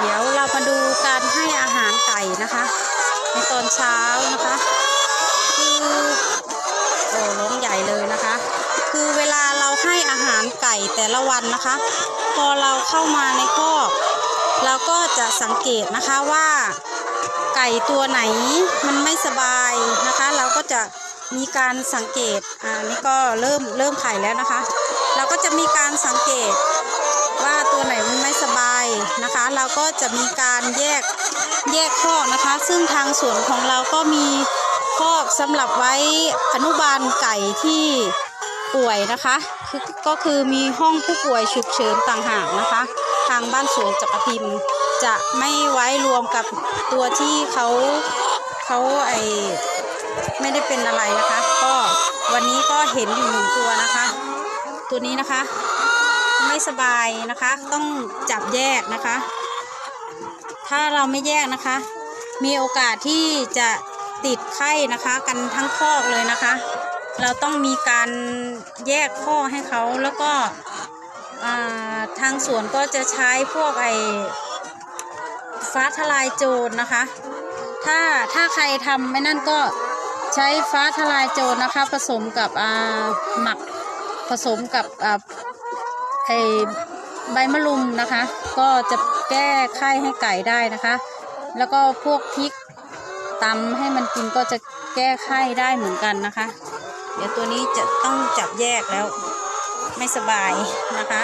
เดี๋ยวเรามาดูการให้อาหารไก่นะคะ ในตอนเช้านะคะ คือโอ้ล้มใหญ่เลยนะคะ คือเวลาเราให้อาหารไก่แต่ละวันนะคะ พอเราเข้ามาในคอกเราก็จะสังเกตนะคะว่าไก่ตัวไหนมันไม่สบายนะคะ เราก็จะมีการสังเกตอ่านี่ก็เริ่มเริ่มไข่แล้วนะคะ เราก็จะมีการสังเกตว่าตัวไหนมัน เราก็จะมีการแยกแยกคอกนะคะ ซึ่งทางสวนของเราก็มีคอกสำหรับไว้อนุบาลไก่ที่ป่วยนะคะคือก็คือมีห้องผู้ป่วยฉุกเฉินต่างหากนะคะ ทางบ้านสวนจักรพิมจะไม่ไว้รวมกับตัวที่เขาเขาไอไม่ได้เป็นอะไรนะคะ ก็วันนี้ก็เห็นอยู่หนึ่งตัวนะคะ ตัวนี้นะคะ ไม่สบายนะคะต้องจับแยกนะคะ ถ้าเราไม่แยกนะคะ มีโอกาสที่จะติดไข้นะคะ กันทั้งคอกเลยนะคะ เราต้องมีการแยกข้อให้เขาแล้วก็ทางสวนก็จะใช้พวกไอฟ้าทลายโจรนะคะ ถ้าถ้าใครทำไม่นั่นก็ใช้ฟ้าทลายโจรนะคะ ผสมกับหมักผสมกับอ่าไอ ใบมะลุมนะคะ ก็จะแก้ไข้ให้ไก่ได้นะคะ แล้วก็พวกพริกตำให้มันกินก็จะแก้ไข้ได้เหมือนกันนะคะ เดี๋ยวตัวนี้จะต้องจับแยกแล้วไม่สบายนะคะ